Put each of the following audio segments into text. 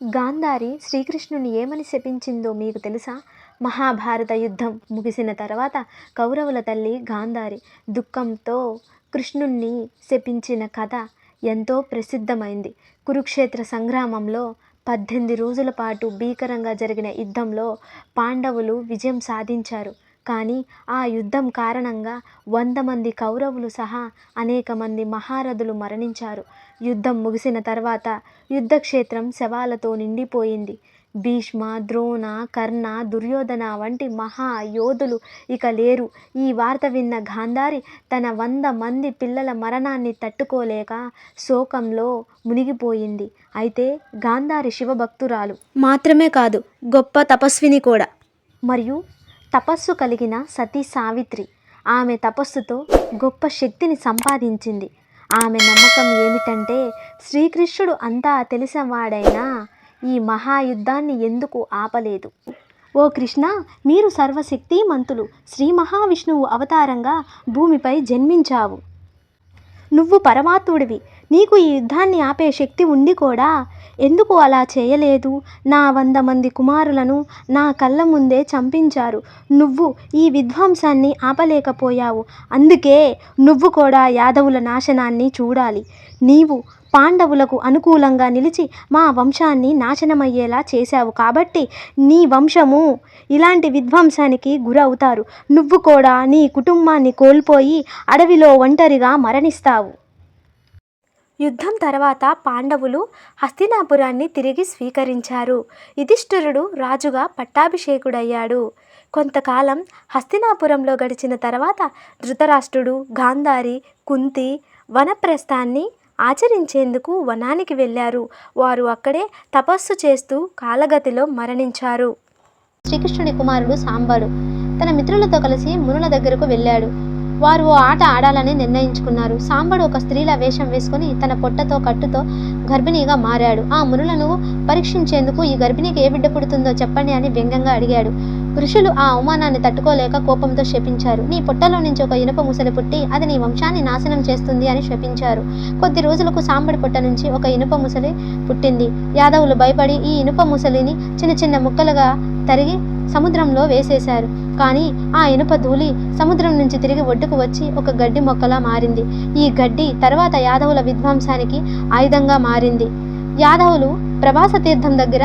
గాంధారి శ్రీకృష్ణుని ఏమని శపించిందో మీకు తెలుసా? మహాభారత యుద్ధం ముగిసిన తర్వాత కౌరవుల తల్లి గాంధారి దుఃఖంతో కృష్ణుణ్ణి శపించిన కథ ఎంతో ప్రసిద్ధమైంది. కురుక్షేత్ర సంగ్రామంలో పద్దెనిమిది రోజుల పాటు భీకరంగా జరిగిన యుద్ధంలో పాండవులు విజయం సాధించారు. కానీ ఆ యుద్ధం కారణంగా వంద మంది కౌరవులు సహా అనేక మంది మహారథులు మరణించారు. యుద్ధం ముగిసిన తర్వాత యుద్ధక్షేత్రం శవాలతో నిండిపోయింది. భీష్మ ద్రోణ కర్ణ దుర్యోధన వంటి మహా యోధులు ఇక లేరు. ఈ వార్త విన్న గాంధారి తన వంద మంది పిల్లల మరణాన్ని తట్టుకోలేక శోకంలో మునిగిపోయింది. అయితే గాంధారి శివభక్తురాలు. మాత్రమే కాదు గొప్ప తపస్విని కూడా. మరియు తపస్సు కలిగిన సతీ సావిత్రి. ఆమె తపస్సుతో గొప్ప శక్తిని సంపాదించింది. ఆమె నమ్మకం ఏమిటంటే శ్రీకృష్ణుడు అంతా తెలిసినవాడైనా ఈ మహాయుద్ధాన్ని ఎందుకు ఆపలేదు? ఓ కృష్ణ మీరు సర్వశక్తిమంతులు శ్రీ మహావిష్ణువు అవతారంగా భూమిపై జన్మించావు. నువ్వు పరమాత్ముడివి. నీకు ఈ యుద్ధాన్ని ఆపే శక్తి ఉండి కూడా. ఎందుకు అలా చేయలేదు? నా వంద మంది కుమారులను నా కళ్ళ ముందే చంపించారు. నువ్వు ఈ విధ్వంసాన్ని ఆపలేకపోయావు. అందుకే నువ్వు కూడా యాదవుల నాశనాన్ని చూడాలి. నీవు పాండవులకు అనుకూలంగా నిలిచి మా వంశాన్ని నాశనమయ్యేలా చేశావు కాబట్టి నీ వంశము ఇలాంటి విధ్వంసానికి గురవుతారు. నువ్వు కూడా నీ కుటుంబాన్ని కోల్పోయి అడవిలో ఒంటరిగా మరణిస్తావు. యుద్ధం తర్వాత పాండవులు హస్తినాపురాన్ని తిరిగి స్వీకరించారు. యుధిష్ఠిరుడు రాజుగా పట్టాభిషేకుడయ్యాడు. కొంతకాలం హస్తినాపురంలో గడిచిన తర్వాత ధృతరాష్ట్రుడు గాంధారి కుంతి వనప్రస్థాన్ని ఆచరించేందుకు వనానికి వెళ్ళారు. వారు అక్కడే తపస్సు చేస్తూ కాలగతిలో మరణించారు. శ్రీకృష్ణుడి కుమారుడు సాంబడు తన మిత్రులతో కలిసి మునుల దగ్గరకు వెళ్ళాడు. వారు ఓ ఆట ఆడాలని నిర్ణయించుకున్నారు. సాంబడు ఒక స్త్రీల వేషం వేసుకుని తన పొట్టతో కట్టుతో గర్భిణీగా మారాడు. ఆ మునులను పరీక్షించేందుకు ఈ గర్భిణికి ఏ బిడ్డ పుడుతుందో చెప్పండి అని వ్యంగ్యంగా అడిగాడు. ఋషులు ఆ అవమానాన్ని తట్టుకోలేక కోపంతో శపించారు. నీ పొట్టలో నుంచి ఒక ఇనుప ముసలి పుట్టి అది నీ వంశాన్ని నాశనం చేస్తుంది అని శపించారు. కొద్ది రోజులకు సాంబడి పొట్ట నుంచి ఒక ఇనుప ముసలి పుట్టింది. యాదవులు భయపడి ఈ ఇనుప ముసలిని చిన్న చిన్న ముక్కలుగా తరిగి సముద్రంలో వేసేశారు. కానీ ఆ ఇనుప ధూళి సముద్రం నుంచి తిరిగి ఒడ్డుకు వచ్చి ఒక గడ్డి మొక్కలా మారింది. ఈ గడ్డి తర్వాత యాదవుల విధ్వంసానికి ఆయుధంగా మారింది. యాదవులు ప్రభాస తీర్థం దగ్గర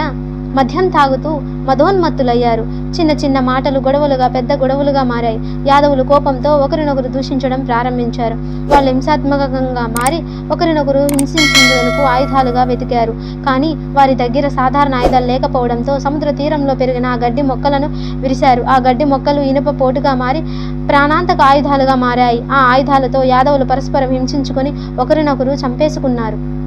మద్యం తాగుతూ మదోన్మత్తులయ్యారు. చిన్న చిన్న మాటలు గొడవలుగా పెద్ద గొడవలుగా మారాయి. యాదవులు కోపంతో ఒకరినొకరు దూషించడం ప్రారంభించారు. వాళ్ళు హింసాత్మకంగా మారి ఒకరినొకరు హింసించేందుకు ఆయుధాలుగా వెతికారు. కానీ వారి దగ్గర సాధారణ ఆయుధాలు లేకపోవడంతో సముద్ర తీరంలో పెరిగిన ఆ గడ్డి మొక్కలను విరిశారు. ఆ గడ్డి మొక్కలు ఇనుప పోటుగా మారి ప్రాణాంతక ఆయుధాలుగా మారాయి. ఆ ఆయుధాలతో యాదవులు పరస్పరం హింసించుకొని ఒకరినొకరు చంపేసుకున్నారు.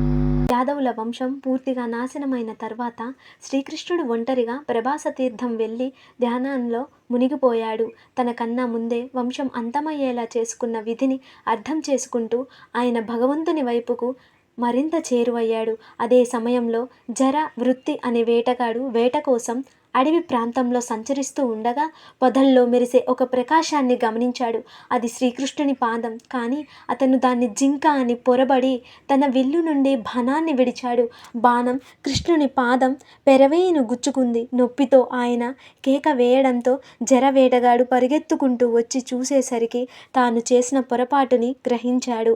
యాదవుల వంశం పూర్తిగా నాశనమైన తర్వాత శ్రీకృష్ణుడు ఒంటరిగా ప్రభాస తీర్థం వెళ్ళి ధ్యానంలో మునిగిపోయాడు. తన కన్నా ముందే వంశం అంతమయ్యేలా చేసుకున్న విధిని అర్థం చేసుకుంటూ ఆయన భగవంతుని వైపుకు మరింత చేరువయ్యాడు. అదే సమయంలో జర వృత్తి అనే వేటగాడు వేట కోసం అడవి ప్రాంతంలో సంచరిస్తూ ఉండగా పొదల్లో మెరిసే ఒక ప్రకాశాన్ని గమనించాడు. అది శ్రీకృష్ణుని పాదం. కానీ అతను దాన్ని జింక అని పొరబడి తన విల్లు నుండి బాణాన్ని విడిచాడు. బాణం కృష్ణుని పాదం పెరవేయును గుచ్చుకుంది. నొప్పితో ఆయన కేక వేయడంతో జర వేటగాడు పరిగెత్తుకుంటూ వచ్చి చూసేసరికి తాను చేసిన పొరపాటుని గ్రహించాడు.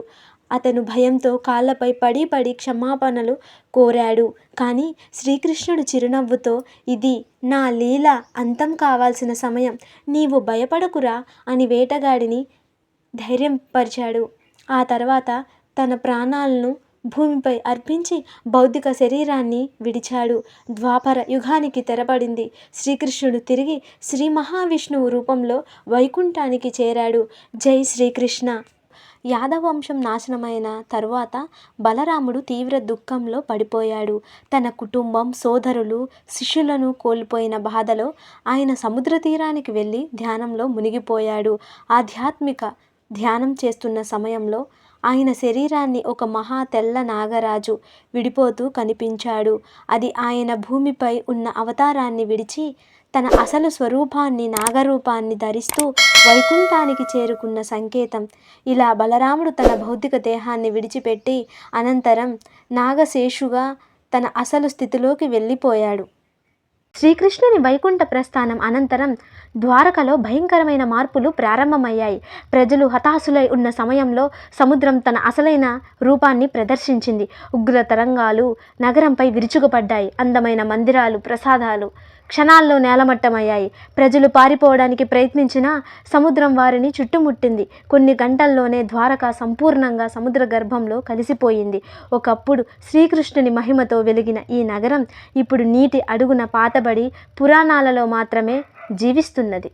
అతను భయంతో కాళ్ళపై పడి పడి క్షమాపణలు కోరాడు. కానీ శ్రీకృష్ణుడు చిరునవ్వుతో ఇది నా లీల అంతం కావాల్సిన సమయం. నీవు భయపడకురా అని వేటగాడిని ధైర్యపరిచాడు. ఆ తర్వాత తన ప్రాణాలను భూమిపై అర్పించి భౌతిక శరీరాన్ని విడిచాడు. ద్వాపర యుగానికి తెరపడింది శ్రీకృష్ణుడు తిరిగి శ్రీ మహావిష్ణువు రూపంలో వైకుంఠానికి చేరాడు. జై శ్రీకృష్ణ! యాదవ వంశం నాశనమైన తరువాత బలరాముడు తీవ్ర దుఃఖంలో పడిపోయాడు. తన కుటుంబం సోదరులు శిష్యులను కోల్పోయిన బాధలో ఆయన సముద్ర తీరానికి వెళ్ళి ధ్యానంలో మునిగిపోయాడు. ఆధ్యాత్మిక ధ్యానం చేస్తున్న సమయంలో ఆయన శరీరాన్ని ఒక మహా తెల్ల నాగరాజు విడిపోతూ కనిపించాడు. అది ఆయన భూమిపై ఉన్న అవతారాన్ని విడిచి తన అసలు స్వరూపాన్ని నాగరూపాన్ని ధరిస్తూ వైకుంఠానికి చేరుకున్న సంకేతం. ఇలా బలరాముడు తన భౌతిక దేహాన్ని విడిచిపెట్టి అనంతరం నాగశేషుగా తన అసలు స్థితిలోకి వెళ్ళిపోయాడు. శ్రీకృష్ణుని వైకుంఠ ప్రస్థానం అనంతరం ద్వారకలో భయంకరమైన మార్పులు ప్రారంభమయ్యాయి. ప్రజలు హతాశులై ఉన్న సమయంలో సముద్రం తన అసలైన రూపాన్ని ప్రదర్శించింది. ఉగ్ర తరంగాలు నగరంపై విరుచుకుపడ్డాయి. అందమైన మందిరాలు ప్రసాదాలు క్షణాల్లో నేలమట్టమయ్యాయి. ప్రజలు పారిపోవడానికి ప్రయత్నించినా సముద్రం వారిని చుట్టుముట్టింది. కొన్ని గంటల్లోనే ద్వారక సంపూర్ణంగా సముద్ర గర్భంలో కలిసిపోయింది. ఒకప్పుడు శ్రీకృష్ణుని మహిమతో వెలిగిన ఈ నగరం ఇప్పుడు నీటి అడుగున పాతబడి పురాణాలలో మాత్రమే జీవిస్తున్నది.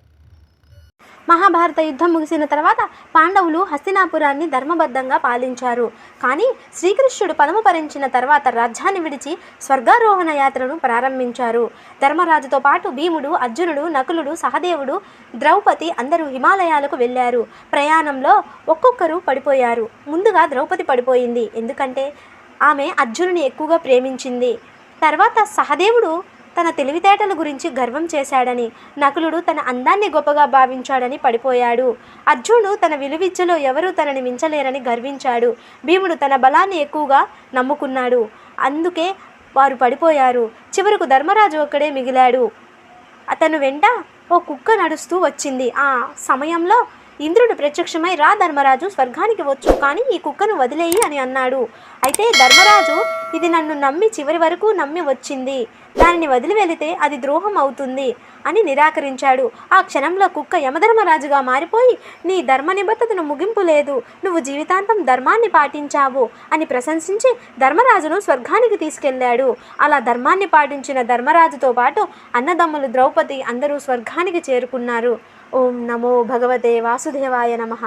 మహాభారత యుద్ధం ముగిసిన తర్వాత పాండవులు హస్తినాపురాన్ని ధర్మబద్ధంగా పాలించారు. కానీ శ్రీకృష్ణుడు పదము భరించిన తర్వాత రాజ్యాన్ని విడిచి స్వర్గారోహణ యాత్రను ప్రారంభించారు. ధర్మరాజుతో పాటు భీముడు అర్జునుడు నకులుడు సహదేవుడు ద్రౌపది అందరూ హిమాలయాలకు వెళ్ళారు. ప్రయాణంలో ఒక్కొక్కరు పడిపోయారు. ముందుగా ద్రౌపది పడిపోయింది. ఎందుకంటే ఆమె అర్జునుని ఎక్కువగా ప్రేమించింది. తర్వాత సహదేవుడు తన తెలివితేటల గురించి గర్వం చేశాడని నకులుడు తన అందాన్ని గొప్పగా భావించాడని పడిపోయాడు. అర్జునుడు తన విలువిద్యలో ఎవరూ తనని మించలేరని గర్వించాడు. భీముడు తన బలాన్ని ఎక్కువగా నమ్ముకున్నాడు. అందుకే వారు పడిపోయారు. చివరకు ధర్మరాజు ఒక్కడే మిగిలాడు. అతను వెంట ఓ కుక్క నడుస్తూ వచ్చింది. ఆ సమయంలో ఇంద్రుడు ప్రత్యక్షమై రా ధర్మరాజు స్వర్గానికి వచ్చు కానీ ఈ కుక్కను వదిలేయి అని అన్నాడు. అయితే ధర్మరాజు ఇది నన్ను నమ్మి చివరి వరకు నమ్మి వచ్చింది. దానిని వదిలి వెళితే అది ద్రోహం అవుతుంది అని నిరాకరించాడు. ఆ క్షణంలో కుక్క యమధర్మరాజుగా మారిపోయి నీ ధర్మ నిబద్ధతను ముగింపు లేదు. నువ్వు జీవితాంతం ధర్మాన్ని పాటించావు అని ప్రశంసించి ధర్మరాజును స్వర్గానికి తీసుకెళ్ళాడు. అలా ధర్మాన్ని పాటించిన ధర్మరాజుతో పాటు అన్నదమ్ములు ద్రౌపది అందరూ స్వర్గానికి చేరుకున్నారు. ఓం నమో భగవతే వాసుదేవాయ నమః.